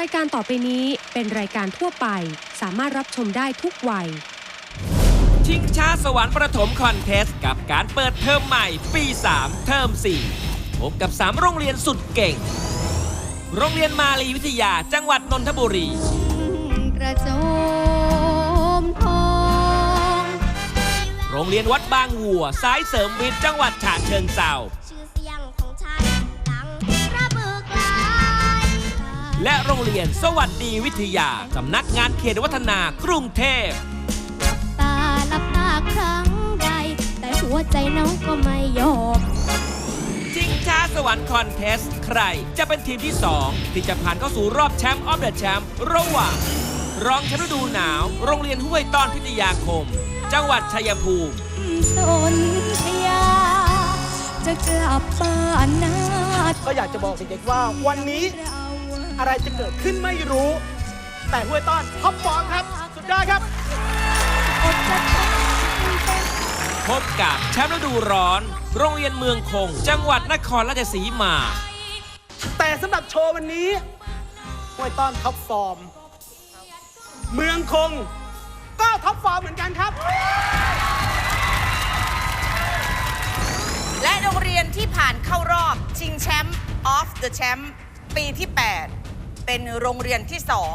รายการต่อไปนี้เป็นรายการทั่วไป สามารถรับชมได้ทุกวัย ชิงช้าสวรรค์ประถมคอนเทสต์กับการเปิดเทอมใหม่ ปี 3 เทอม 4 พบกับ 3 โรงเรียนสุดเก่ง โรงเรียนมาลีวิทยาจังหวัดนนทบุรี กระโจมทอง โรงเรียนวัดบางวัว สายเสริมวิทย์จังหวัดฉะเชิงเทรา และโรงเรียนสวัสดีวิทยา สำนักงานเขตวัฒนากรุงเทพ ตาลับตาครั้งใด แต่หัวใจน้องก็ไม่ยอม ชิงช้าสวรรค์คอนเทสต์ใครจะเป็นทีมที่ 2 ที่จะผ่านเข้าสู่รอบแชมป์ออฟเดอะแชมป์ระหว่าง รองแชมป์ฤดูหนาว โรงเรียนห้วยต้อนพิทยาคม จังหวัดชัยภูมิ สนธยา จะกลับบ้านนา ก็อยากจะบอกเด็กๆว่าวันนี้ อะไรจะเกิดขึ้นไม่รู้ แต่ห้วยต้อนท็อปฟอร์มครับ สุดยอดครับอดจะทนเป็นพบกับแชมป์ฤดูร้อน โรงเรียนเมืองคง จังหวัดนครราชสีมา แต่สำหรับโชว์วันนี้ห้วยต้อนท็อปฟอร์ม เมืองคง ก็ท็อปฟอร์มเหมือนกันครับ และโรงเรียนที่ผ่านเข้ารอบชิงแชมป์ออฟเดอะแชมป์ปีที่ 8 เป็นโรงเรียนที่สอง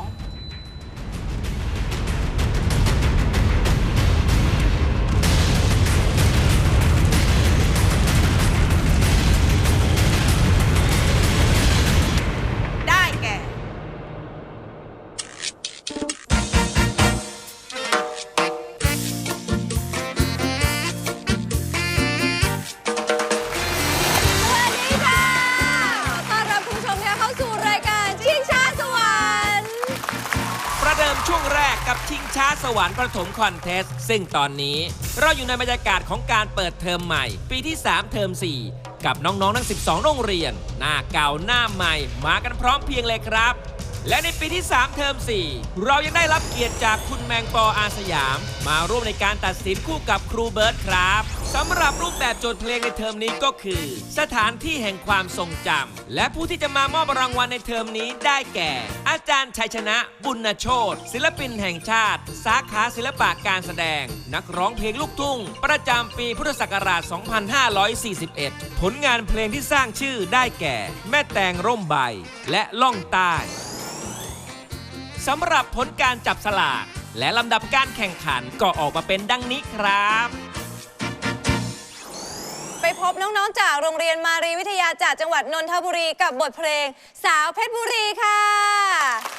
ถมคอนเทสต์ซึ่งตอนนี้ เราอยู่ในบรรยากาศของการเปิดเทอมใหม่ ปีที่ 3 เทอม 4 กับน้องๆทั้ง 12 โรงเรียน หน้าเก่าหน้าใหม่ มากันพร้อมเพรียงเลยครับ และในปีที่ 3 เทอม 4 เรายังได้รับเกียรติจากคุณแมงปออาสยาม มาร่วมในการตัดสินคู่กับครูเบิร์ตครับ สำหรับรูปแบบโจทย์เพลงในเทอมนี้ก็คือ สถานที่แห่งความทรงจำและผู้ที่จะมามอบรางวัลในเทอมนี้ได้แก่ อาจารย์ชัยชนะ บุญโชตศิลปินแห่งชาติ สาขาศิลปะการแสดง นักร้องเพลงลูกทุ่ง ประจำปีพุทธศักราช 2541 ผลงานเพลงที่สร้างชื่อได้แก่ แม่แตงร่มใบ และล่องใต้สำหรับผลการจับสลากและลำดับการแข่งขันก็ออกมาเป็นดังนี้ครับ พบน้องๆ จากโรงเรียนมารีวิทยาจากจังหวัดนนทบุรีกับบทเพลง สาวเพชรบุรีค่ะ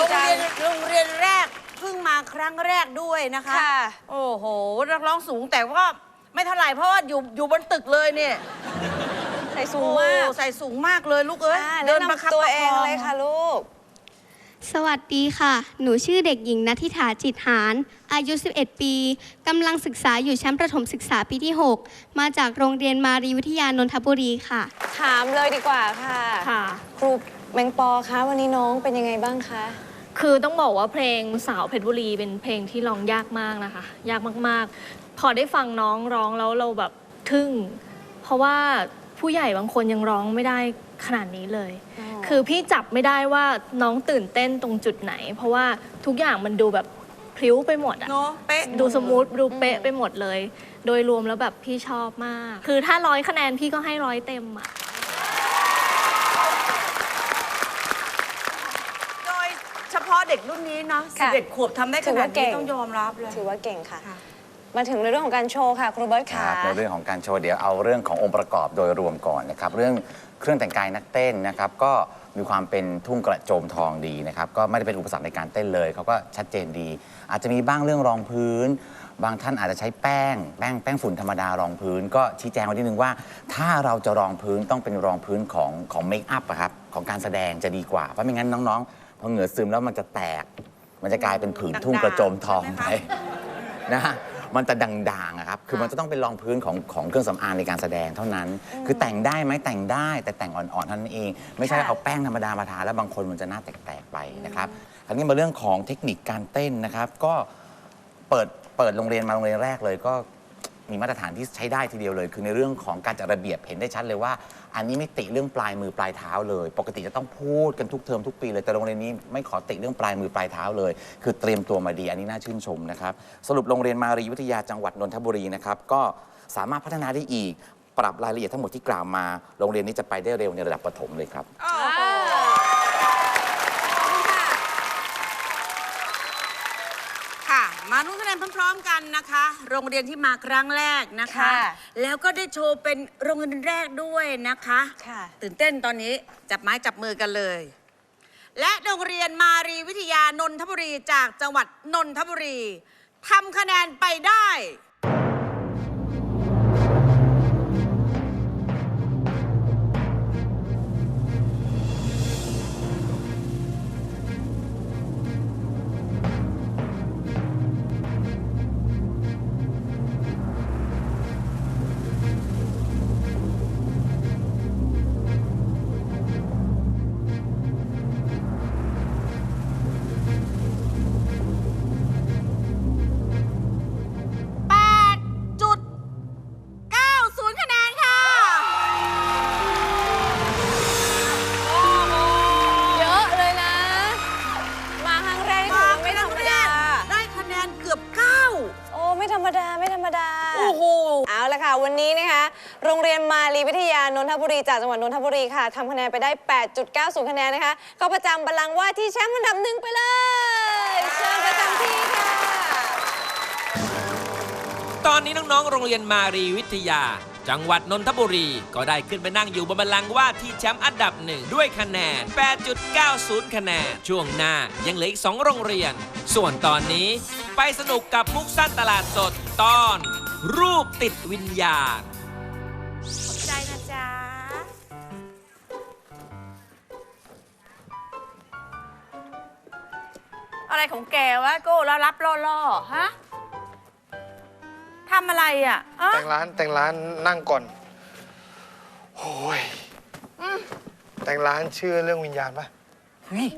ตัวอ่อนกันโรดีงจัเรียงนโรงเรียนแรกเพิ่งมาครั้งแรกด้วยนะคะ ค่ะ โอ้โห นักร้องสูงแต่ว่าไม่เท่าไหร่เพราะว่าอยู่อยู่บนตึกเลยเนี่ยใส่สูงมากโอ้ใส่สูงมากเลยลูกเอ้ยอ่าเดิแนะนประคับนำตัวประเอคงองเลยค่ะลูก สวัสดีค่ะ หนูชื่อเด็กหญิงนัทธิถาจิตหารอายุ 11 ปี กำลังศึกษาอยู่ชั้นประถมศึกษาปีที่ 6 มาจากโรงเรียนมารีวิทยานนทบุรีค่ะ ถามเลยดีกว่าค่ะ ค่ะ ครูแมงปอคะวันนี้น้องเป็นยังไงบ้างคะ คือต้องบอกว่าเพลงสาวเพชรบุรีเป็นเพลงที่ร้องยากมากนะคะ ยากมากๆ พอได้ฟังน้องร้องแล้วเราแบบทึ่ง เพราะว่าผู้ใหญ่บางคนยังร้องไม่ได้ขนาดนี้เลยอ๋อคือพี่จับไม่ได้ว่าน้องตื่นเต้นตรงจุดไหน เพราะว่าทุกอย่างมันดูแบบพลิ้วไปหมดอะเนาะเป๊ะดูสมูทดูเป๊ะไปหมดเลย โดยรวมแล้วแบบพี่ชอบมาก คือถ้าร้อยคะแนนพี่ก็ให้ร้อยเต็มอะ โดย เฉพาะเด็กรุ่นนี้เนาะค่ะ 11ขวบทำได้ขถือนาว่าดเก่นี้งต้องยอมรับเลย ถือว่าเก่งค่ะ ค่ะ มาถึงในเรื่องของการโชว์ค่ะ ครูเบิร์ตคค่ะ รับในเรื่องของการโชว์เดี๋ยวเอาเรื่องขององค์ประกอบโดยรวมก่อนนะครับเรื่องเครื่องแต่งกายนักเต้นนะครับก็มีความเป็นทุ่งกระโจมทองดีนะครับก็ไม่ได้เป็นอุปสรรคในการเต้นเลยเขาก็ชัดเจนดี อาจจะมีบ้างเรื่องรองพื้น บางท่านอาจจะใช้แป้งแป้งแป้งฝุ่นธรรมดารองพื้น ก็ชี้แจงไว้นิดนึงว่า ถ้าเราจะรองพื้นต้องเป็นรองพื้นของของเมคอัพอะครับของการแสดงจะดีกว่าเพราะไม่งั้นน้องๆ พอเหงื่อซึมแล้วมันจะแตก มันจะกลายเป็นผืนทุ่งกระโจมทองใช่ไหมไปคะนะฮะมันจะด่างๆอะครับ คือมันจะต้องเป็นรองพื้นของของเครื่องสำอางในการแสดงเท่านั้น คือแต่งได้ไหมแต่งได้ แต่แต่งอ่อนๆเท่านั้นเอง ไม่ใช่ค่ะเอาแป้งธรรมดามาทาแล้วบางคนมันจะหน้าแตกๆไปนะครับ คราวนี้มาเรื่องของเทคนิคการเต้นนะครับ ก็เปิดเปิดโรงเรียนมาโรงเรียนแรกเลยก็ มีมาตรฐานที่ใช้ได้ทีเดียวเลย คือในเรื่องของการจัดระเบียบเห็นได้ชัดเลยว่า อันนี้ไม่ติเรื่องปลายมือปลายเท้าเลย ปกติจะต้องพูดกันทุกเทอมทุกปีเลยแต่โรงเรียนนี้ไม่ขอติเรื่องปลายมือปลายเท้าเลย คือเตรียมตัวมาดีอันนี้น่าชื่นชมนะครับสรุปโรงเรียนมารีวิทยาจังหวัดนนทบุรีนะครับก็สามารถพัฒนาได้อีก ปรับรายละเอียดทั้งหมดที่กล่าวมา โรงเรียนนี้จะไปได้เร็วในระดับประถมเลยครับค่ะ มาลุ้นคะแนน พร้อมๆกันนะคะ โรงเรียนที่มาครั้งแรกนะคะ ค่ะ แล้วก็ได้โชว์เป็นโรงเรียนแรกด้วยนะคะ ค่ะ ตื่นเต้นตอนนี้จับไม้จับมือกันเลย และโรงเรียนมารีวิทยานนทบุรีจากจังหวัดนนทบุรีทำคะแนนไปได้ รีวิทยานนทบุรีจากจังหวัดนนทบุรีค่ะทำคะแนนไปได้ 8.90 คะแนนนะคะ ก็ประจำบัลลังก์ว่าที่แชมป์อันดับหนึ่งไปเลย เชิญประจำที่ค่ะ ตอนนี้น้องๆ โรงเรียนมารีวิทยา จังหวัดนนทบุรี ก็ได้ขึ้นไปนั่งอยู่บนบัลลังก์ว่าที่แชมป์อันดับหนึ่งด้วยคะแนน 8.90 คะแนน ช่วงหน้ายังเหลืออีก 2 โรงเรียน ส่วนตอนนี้ไปสนุกกับมุกสั้นตลาดสดตอน รูปติดวิญญาณ อะไรของแกวะโก้แล้วรับล่อๆฮะทำอะไรอะอะแต่งร้านแต่งร้านนั่งก่อนโอ้ยแต่งร้านเชื่อเรื่องวิญญาณปะเฮ้ย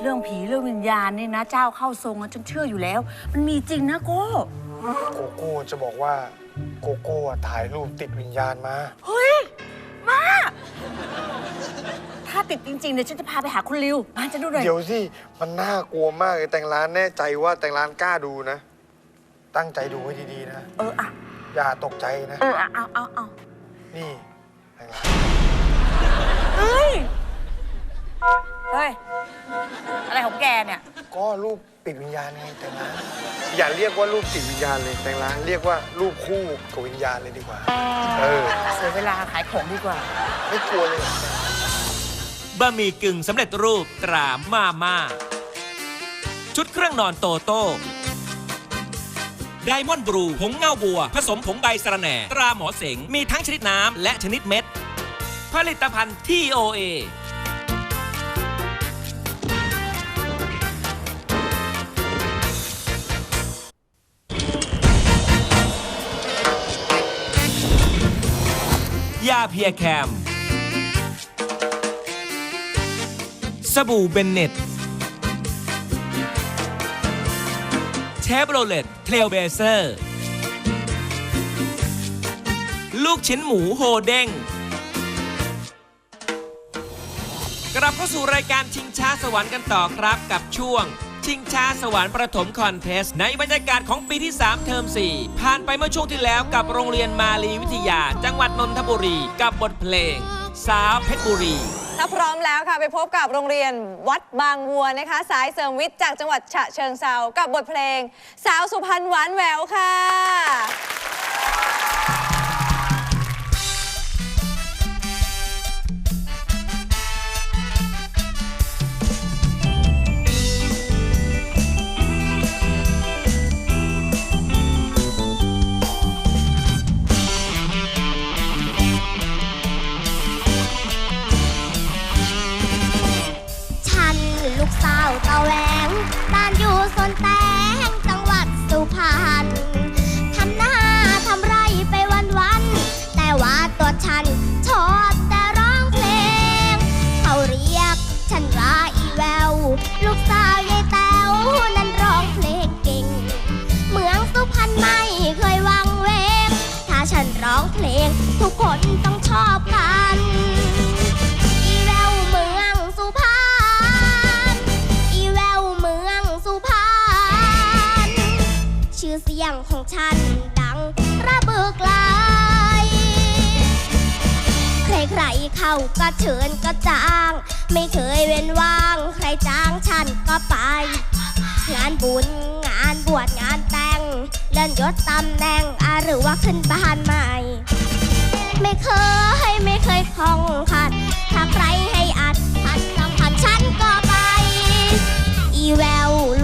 เรื่องผีเรื่องวิญญาณนี่นะ เจ้าเข้าทรงอะฉันเชื่ออยู่แล้ว มันมีจริงนะโก้โกโก้จะบอกว่าโกโก้อะถ่ายรูปติดวิญญาณมา เฮ้ย ถ้าติดจริงๆ เดี๋ยวฉันจะพาไปหาคุณริวมาจะดูหน่อย เดี๋ยวสิ มันน่ากลัวมากเลยแต่งร้านแน่ใจว่าแต่งร้านกล้าดูนะ ตั้งใจดูให้ดีๆนะ เอออะอย่าตกใจนะ เอออะเอาเอาเอานี่แต่งร้านเฮ้ย เฮ้ย อะไรของแกเนี่ย ก็รูปปิดวิญญาณไงแต่งร้าน อย่าเรียกว่ารูปติดวิญญาณเลยแต่งร้านเรียกว่ารูปคู่กับวิญญาณเลยดีกว่า เออ เสียเวลาขายของดีกว่า ไม่กลัวเลยเหรอ บะหมี่กึ่งสำเร็จรูปตรามาม่าชุดเครื่องนอนโตโต้ไดมอนด์บรูผงเงาบัว ผสมผงใบสะระแหน่ ตราหมอเสง มีทั้งชนิดน้ำและชนิดเม็ด ผลิตภัณฑ์ TOA ยาเพียแคม สบู่เบนเน็ตเชฟโรเลตเทลเบเซอร์ ลูกชิ้นหมูโฮเด้งกลับเข้าสู่รายการชิงช้าสวรรค์กันต่อครับกับช่วง ชิงช้าสวรรค์ประถมคอนเทสต์ในบรรยากาศของปีที่ 3 เทอม 4 ผ่านไปเมื่อช่วงที่แล้วกับโรงเรียนมาลีวิทยา จังหวัดนนทบุรี กับบทเพลง สาวเพชรบุรี ถ้าพร้อมแล้วค่ะไปพบกับโรงเรียนวัดบางวัวนะคะ สายเสริมวิทย์จากจังหวัดฉะเชิงเซากับบทเพลง สาวสุพรรณหวานแหววค่ะ ตะแหวงบ้านอยู่สนแตงจังหวัดสุพรรณทำหน้าทำไรไปวันวันแต่ว่าตัวฉันชอบแต่ร้องเพลง เขาเรียกฉันว่าอีแวว ลูกสาวยายแต้วนั้นร้องเพลงเก่ง เมืองสุพรรณไม่เคยวังเวง ถ้าฉันร้องเพลง ทุกคนต้องชอบ ก็เชิญก็จ้าง ไม่เคยเว้นว่าง ใครจ้างฉันก็ไป งานบุญงานบวชงานแต่ง เลื่อนยศตำแหน่งอหรือว่าขึ้นบ้านใหม่ ไม่เคยไม่เคยคล่องขัด ถ้าใครให้อัดพันสำคัญฉันก็ไป อีแววล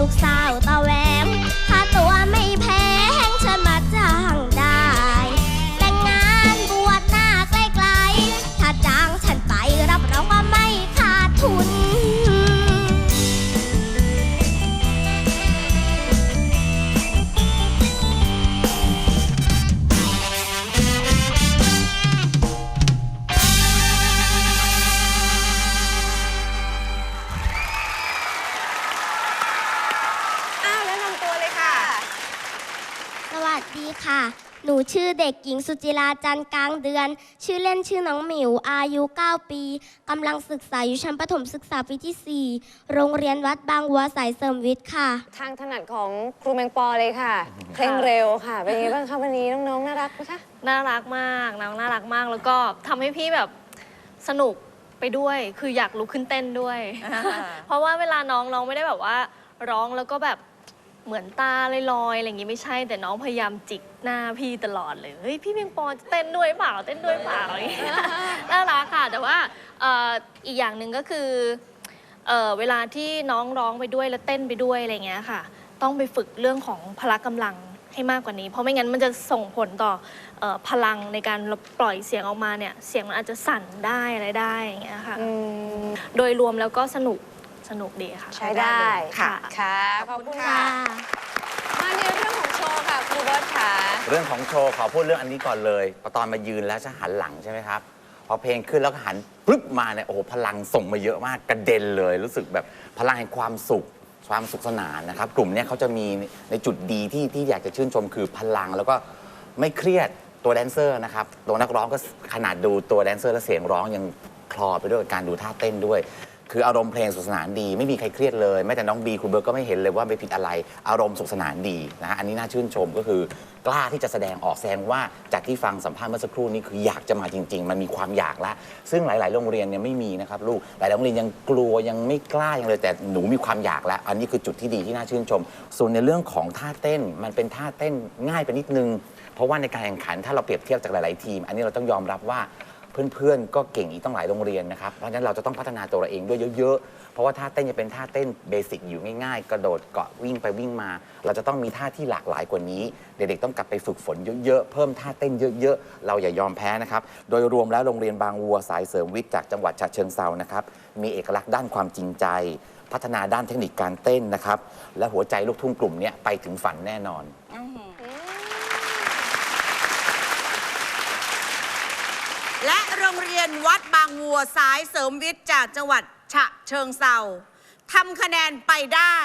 ูกสาว ชื่อเด็กหญิงสุจิราจันทร์กลางเดือน ชื่อเล่นชื่อน้องหมิว อายุ 9 ปีกำลังศึกษาอยู่ชั้นประถมศึกษาปีที่ 4 โรงเรียนวัดบางวัวสายเสริมวิทย์ค่ะ ทางถนัดของครูแมงปอเลยค่ะ เพลงเร็วค่ะ เป็นยังไงบ้างคะวันนี้น้องๆ น่ารักไหมคะ น่ารักมากน้องน่ารักมาก แล้วก็ทำให้พี่แบบสนุกไปด้วย คืออยากลุกขึ้นเต้นด้วย เพราะว่าเวลาน้องน้องไม่ได้แบบว่าร้องแล้วก็แบบ เหมือนตาลอยๆอะไรอย่างงี้ไม่ใช่ แต่น้องพยายามจิกหน้าพี่ตลอดเลย เฮ้ยพี่เพียงปอจะเต้นด้วยเปล่าเต้นด้วยเปล่าอย่างเงี้ยน่ารักค่ะ แต่ว่าเอ่ออีกอย่างหนึ่งก็คือเอ่อเวลาที่น้องร้องไปด้วยแล้วเต้นไปด้วยอะไรอย่างเงี้ยค่ะ ต้องไปฝึกเรื่องของพละกำลังให้มากกว่านี้ เพราะไม่งั้นมันจะส่งผลต่อเอ่อพลังในการปล่อยเสียงออกมาเนี่ยเสียงมันอาจจะสั่นได้อะไรได้อย่างเงี้ยค่ะอืมโดยรวมแล้วก็สนุก สนุกดีค่ะ ใช้ได้ค่ะ ค่ะ ขอบคุณค่ะค่ะ มาในเรื่องของโชว์ค่ะครูเบิร์ตค่ะเรื่องของโชว์ขอพูดเรื่องอันนี้ก่อนเลยพอตอนมายืนแล้วจะหันหลังใช่ไหมครับ พอเพลงขึ้นแล้วก็หันปึ๊บมาเนี่ยโอ้โหพลังส่งมาเยอะมากกระเด็นเลย รู้สึกแบบพลังแห่งความสุขความสุขสนานนะครับ กลุ่มเนี้ยเขาจะมีในจุดดีที่ที่อยากจะชื่นชมคือพลังแล้วก็ไม่เครียดตัวแดนเซอร์นะครับตัวนักร้องก็ขนาดดูตัวแดนเซอร์และเสียงร้องยังคลอไปด้วยกับการดูท่าเต้นด้วย คืออารมณ์เพลงสนุกสนานดี ไม่มีใครเครียดเลยแม้แต่น้องบีครูเบิร์ตก็ไม่เห็นเลยว่าไปผิดอะไรอารมณ์สนุกสนานดีนะฮะอันนี้น่าชื่นชมก็คือกล้าที่จะแสดงออกแสดงว่าจากที่ฟังสัมภาษณ์เมื่อสักครู่นี้คืออยากจะมาจริง ๆ มันมีความอยากละซึ่งหลาย ๆ โรงเรียนเนี่ยไม่มีนะครับลูกหลายโรงเรียนยังกลัวยังไม่กล้ายังเลยแต่หนูมีความอยากแล้ว อันนี้คือจุดที่ดีที่น่าชื่นชม ส่วนในเรื่องของท่าเต้นมันเป็นท่าเต้นง่ายไปนิดนึง เพราะว่าในการแข่งขันถ้าเราเปรียบเทียบจากหลาย ๆ ทีม อันนี้เราต้องยอมรับว่า เพื่อนๆ ก็เก่งอีกต้องหลายโรงเรียนนะครับ เพราะฉะนั้นเราจะต้องพัฒนาตัวเราเองด้วยเยอะๆ เพราะว่าท่าเต้นจะเป็นท่าเต้นเบสิกอยู่ง่ายๆ กระโดดเกาะวิ่งไปวิ่งมา เราจะต้องมีท่าที่หลากหลายกว่านี้ เด็กๆต้องกลับไปฝึกฝนเยอะๆ เพิ่มท่าเต้นเยอะๆ เราอย่ายอมแพ้นะครับ โดยรวมแล้วโรงเรียนบางวัวสายเสริมวิทย์จากจังหวัดฉะเชิงเซานะครับ มีเอกลักษณ์ด้านความจริงใจ พัฒนาด้านเทคนิคการเต้นนะครับ และหัวใจลูกทุ่งกลุ่มนี้ไปถึงฝันแน่นอน และโรงเรียนวัดบางวัวสายเสริมวิทย์จากจังหวัดฉะเชิงเซาทำคะแนนไปได้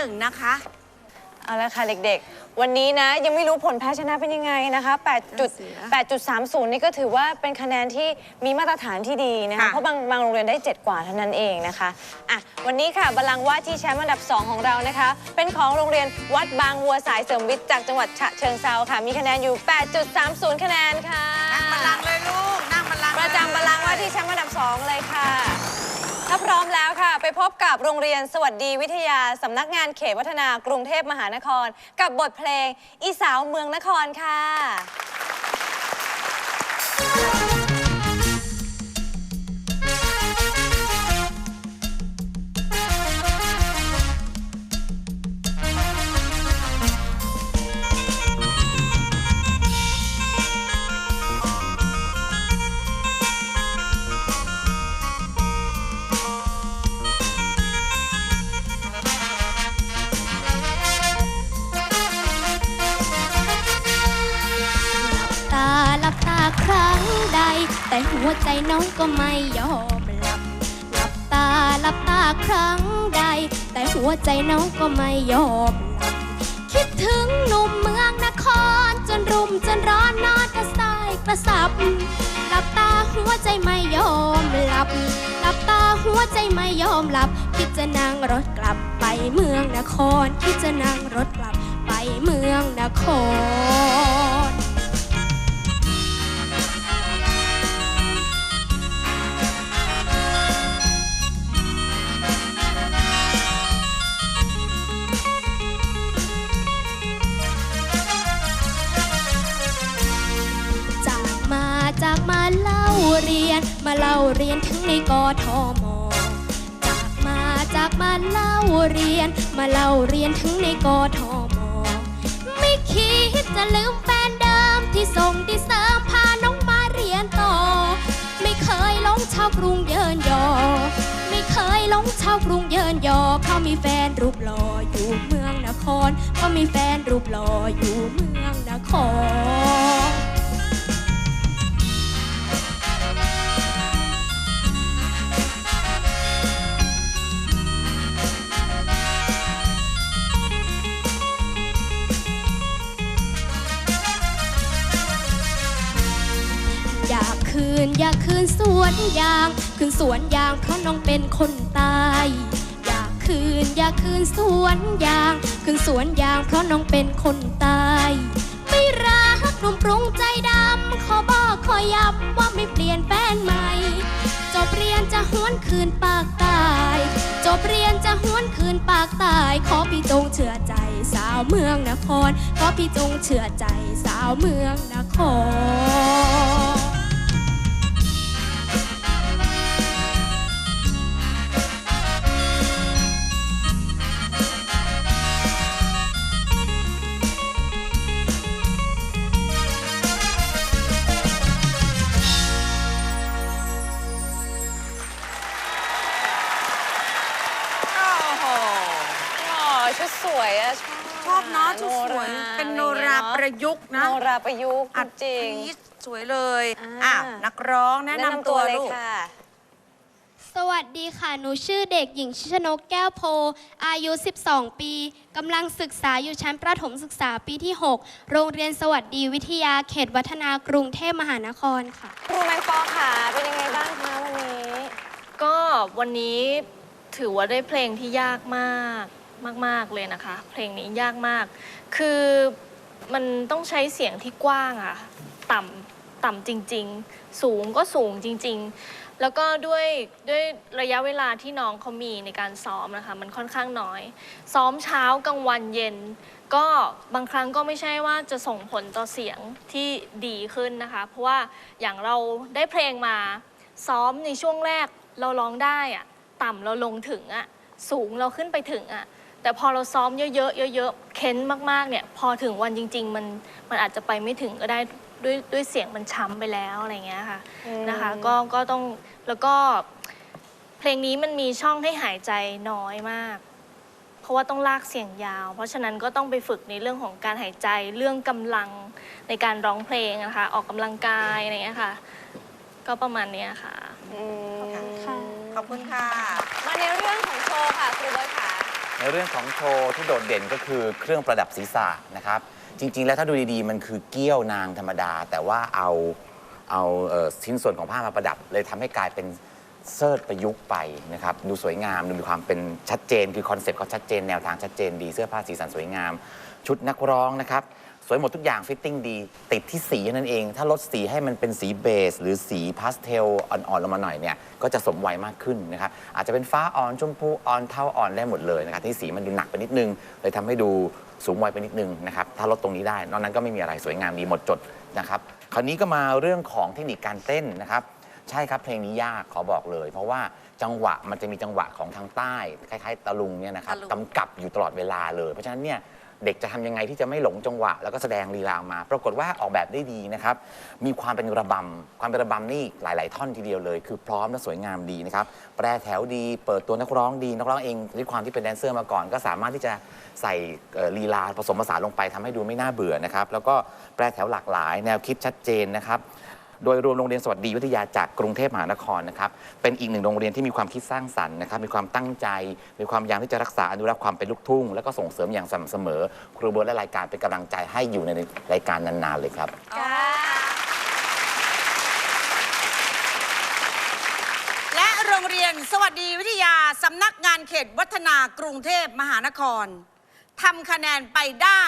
นึ่งนะคะ เอาละค่ะเด็กๆ วันนี้นะยังไม่รู้ผลแพ้ชนะเป็นยังไงนะคะ8จุด8.30 นี่ก็ถือว่าเป็นคะแนนที่มีมาตรฐานที่ดีนะคะ ค่ะเพราะบางบางโรงเรียนได้ 7 กว่าเท่านั้นเองนะคะอะวันนี้ค่ะบัลลังก์ว่าที่แชมป์อันดับ 2 ของเรานะคะ เป็นของโรงเรียนวัดบางวัวสายเสริมวิทย์จากจังหวัดฉะเชิงเซาค่ะ มีคะแนนอยู่ 8.30 คะแนนค่ะ นั่งบัลลังก์เลยลูก นั่งบัลลังก์ประจำบัลลังก์ว่าที่แชมป์อันดับ 2 เลยค่ะ ถ้าพร้อมแล้วค่ะ ไปพบกับโรงเรียนสวัสดีวิทยาสำนักงานเขตวัฒนากรุงเทพมหานคร กับบทเพลงอีสาวเมืองนครค่ะ แต่หัวใจน้องก็ไม่ยอมหลับ หลับตาหลับตาครั้งใด แต่หัวใจน้องก็ไม่ยอมหลับ คิดถึงหนุ่มเมืองนคร จนรุมจนร้อนนอนกระสายกระสับ หลับตาหัวใจไม่ยอมหลับ หลับตาหัวใจไม่ยอมหลับ คิดจะนั่งรถกลับไปเมืองนคร คิดจะนั่งรถกลับไปเมืองนคร รียนมาเล่าเรียนถึงในกทมจากมาจากมาเล่าเรียน มาเล่าเรียนถึงในกทมไม่คิดจะลืมแฟนเดิมที่ส่งที่เสริมพาน้องมาเรียนต่อ ไม่เคยหลงชาวกรุงเยินยอ ไม่เคยหลงชาวกรุงเยินยอเพรามีแฟนรูปหล่ออยู่เมืองนครเพรามีแฟนรูปหล่ออยู่เมืองนคร อยากคืนอยากคืนสวนยาง คืนสวนยางเพราะน้องเป็นคนตายอยากคืนอยากคืนสวนยาง คืนสวนยางเพราะน้องเป็นคนตายไม่รักหนุ่มปรุงใจดำขอบอกขอย้ำว่าไม่เปลี่ยนแฟนใหม่จบเรียนจะหวนคืนปากตายจบเรียนจะหวนคืนปากตายขอพี่จงเชื่อใจสาวเมืองนครขอพี่จงเชื่อใจสาวเมืองนคร อบเนาะโนชุดสวยราเป็นโนอะไรราอย่างเงี้ยเนอะประยุกต์นะโนราประยุกต์อัดจริงกรี๊ดสวยเลยอ่าอะนักร้องแนะนำตัวเลยลูกค่ะสวัสดีค่ะ หนูชื่อเด็กหญิงชิชนกแก้วโพ อายุ 12 ปีกำลังศึกษาอยู่ชั้นประถมศึกษาปีที่ 6 โรงเรียนสวัสดีวิทยาเขตวัฒนากรุงเทพมหานครค่ะ ครูแมงปอค่ะเป็นยังไงบ้างคะวันนี้ ก็วันนี้ถือว่าได้เพลงที่ยากมาก มาก ๆ เลยนะคะ เพลงนี้ยากมาก คือมันต้องใช้เสียงที่กว้างอะต่ำต่ำจริง ๆ สูงก็สูงจริง ๆ แล้วก็ด้วยด้วยระยะเวลาที่น้องเขามีในการซ้อมนะคะ มันค่อนข้างน้อย ซ้อมเช้ากลางวันเย็น ก็บางครั้งก็ไม่ใช่ว่าจะส่งผลต่อเสียงที่ดีขึ้นนะคะ เพราะว่าอย่างเราได้เพลงมาซ้อมในช่วงแรกเราร้องได้อะต่ำเราลงถึงอะสูงเราขึ้นไปถึงอะ แต่พอเราซ้อมเยอะๆเยอะๆเค้นมากๆเนี่ยพอถึงวันจริง ๆ มันมันอาจจะไปไม่ถึงก็ได้ด้วยด้วยเสียงมันช้ำไปแล้วอะไรเงี้ยค่ะอืมนะคะก็ก็ต้องแล้วก็เพลงนี้มันมีช่องให้หายใจน้อยมาก เพราะว่าต้องลากเสียงยาว เพราะฉะนั้นก็ต้องไปฝึกในเรื่องของการหายใจเรื่องกำลังในการร้องเพลงนะคะออกกำลังกายอะไรเงี้ยค่ะ ก็ประมาณเนี้ยค่ะอืมค่ะขอบคุณค่ะ มาในเรื่องของโชว์ค่ะครูเบิร์ตค่ะ ในเรื่องของโชว์ที่โดดเด่นก็คือเครื่องประดับศีรษะนะครับ จริง ๆ แล้วถ้าดูดีๆ มันคือเกี้ยวนางธรรมดา แต่ว่าเอาเอาเอ่อชิ้นส่วนของผ้ามาประดับ เลยทำให้กลายเป็นเซิร์ชประยุกต์ไปนะครับ ดูสวยงามดูมีความเป็นชัดเจน คือคอนเซ็ปต์เขาชัดเจนแนวทางชัดเจนดีเสื้อผ้าสีสันสวยงาม ชุดนักร้องนะครับ วยหมดทุกอย่างฟิตติ้งดี ติดที่สีนั่นเอง ถ้าลดสีให้มันเป็นสีเบส หรือสีพาสเทลอ่อนๆลงมาหน่อยเนี่ยก็จะสมวัยมากขึ้นนะครับอาจจะเป็นฟ้าอ่อนชมพูอ่อนเทาอ่อนได้หมดเลยนะครับที่สีมันดูหนักไปนิดนึง เลยทำให้ดูสูงวัยไปนิดนึงนะครับถ้าลดตรงนี้ได้ นอกนั้นก็ไม่มีอะไรสวยงามดีหมดจดนะครับคราวนี้ก็มาเรื่องของเทคนิคการเต้นนะครับใช่ครับเพลงนี้ยากขอบอกเลย เพราะว่าจังหวะมันจะมีจังหวะของทางใต้คล้ายๆตะลุงเนี่ยนะครับตะลุงกำกับอยู่ตลอดเวลาเลย เพราะฉะนั้นเนี่ย เด็กจะทำยังไงที่จะไม่หลงจังหวะ แล้วก็แสดงลีลาออกมา ปรากฏว่าออกแบบได้ดีนะครับ มีความเป็นระบำ ความเป็นระบำนี่หลาย ๆ ท่อนทีเดียวเลย คือพร้อมและสวยงามดีนะครับ แปรแถวดี เปิดตัวนักร้องดี นักร้องเองด้วยความที่เป็นแดนเซอร์มาก่อน ก็สามารถที่จะใส่ลีลาผสมผสานลงไปทำให้ดูไม่น่าเบื่อนะครับ แล้วก็แปรแถวหลากหลาย แนวคิดชัดเจนนะครับ โดยรวมโรงเรียนสวัสดีวิทยาจากกรุงเทพมหานครนะครับเป็นอีกหนึ่งโรงเรียนที่มีความคิดสร้างสรรค์นะครับมีความตั้งใจ มีความพยายามที่จะรักษาอนุรักษ์ความเป็นลูกทุ่ง แล้วก็ส่งเสริมอย่างสม่ำเสมอ ครูเบิร์ตและรายการเป็นกำลังใจให้อยู่ในรายการนานๆเลยครับ และโรงเรียนสวัสดีวิทยาสำนักงานเขตวัฒนากรุงเทพมหานครทำคะแนนไปได้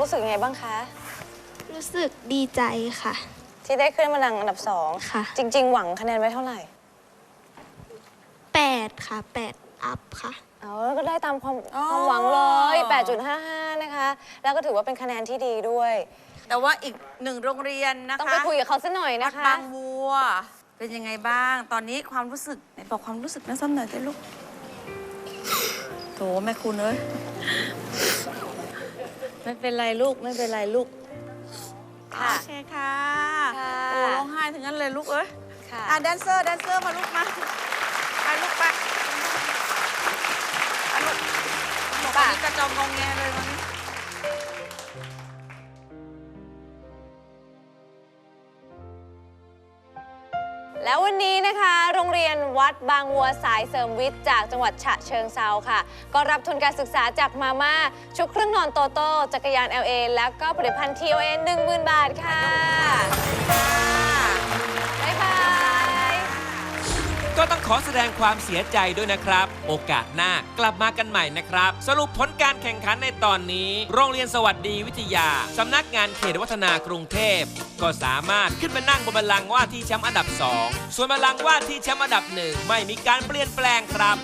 รู้สึกยังไงบ้างคะ รู้สึกดีใจค่ะ ที่ได้ขึ้นมาดังอันดับสองค่ะ จริง ๆ หวังคะแนนไว้เท่าไหร่8ค่ะ8อัพค่ะ เอาแล้วก็ได้ตามความอ๋อความหวังเลย 8.55 นะคะ แล้วก็ถือว่าเป็นคะแนนที่ดีด้วย แต่ว่าอีกหนึ่งโรงเรียนนะคะต้องไปคุยกับเขาสักหน่อยวันะดคะ บางบัว เป็นยังไงบ้าง ตอนนี้ความรู้สึกไหนบอกความรู้สึกนะสั้นหน่อยได้ลูกโถแม่คุณเอ้ย ไม่เป็นไรลูกไม่เป็นไรลูก ค่ะ โอเคค่ะค่ะ โอ้ร้องไห้ถึงนั้นเลยลูกเอ้ยค่ะ อะแดนเซอร์แดนเซอร์มาลูกมาไปลูกไปไปลูกบอกว่านี่กระจองงองแงเลยวันนี้ แล้ววันนี้นะคะ โรงเรียนวัดบางวัวสายเสริมวิทย์จากจังหวัดฉะเชิงเซาค่ะ ก็รับทุนการศึกษาจากมาม่าชุดเครื่องนอนโตโต้จักรยาน LA แล้วก็ผลิตภัณฑ์ TOA 10,000 บาทค่ะ ก็ต้องขอแสดงความเสียใจด้วยนะครับ โอกาสหน้ากลับมากันใหม่นะครับ สรุปผลการแข่งขันในตอนนี้ โรงเรียนสวัสดีวิทยา สำนักงานเขตวัฒนากรุงเทพ ก็สามารถขึ้นมานั่งบนบัลลังก์ว่าที่แชมป์อันดับ 2 ส่วนบัลลังก์ว่าที่แชมป์อันดับหนึ่งไม่มีการเปลี่ยนแปลงครับ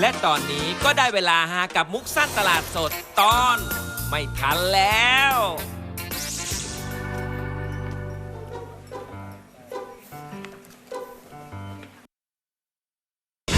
และตอนนี้ก็ได้เวลาหากับมุกสั้นตลาดสดตอน ไม่ทันแล้ว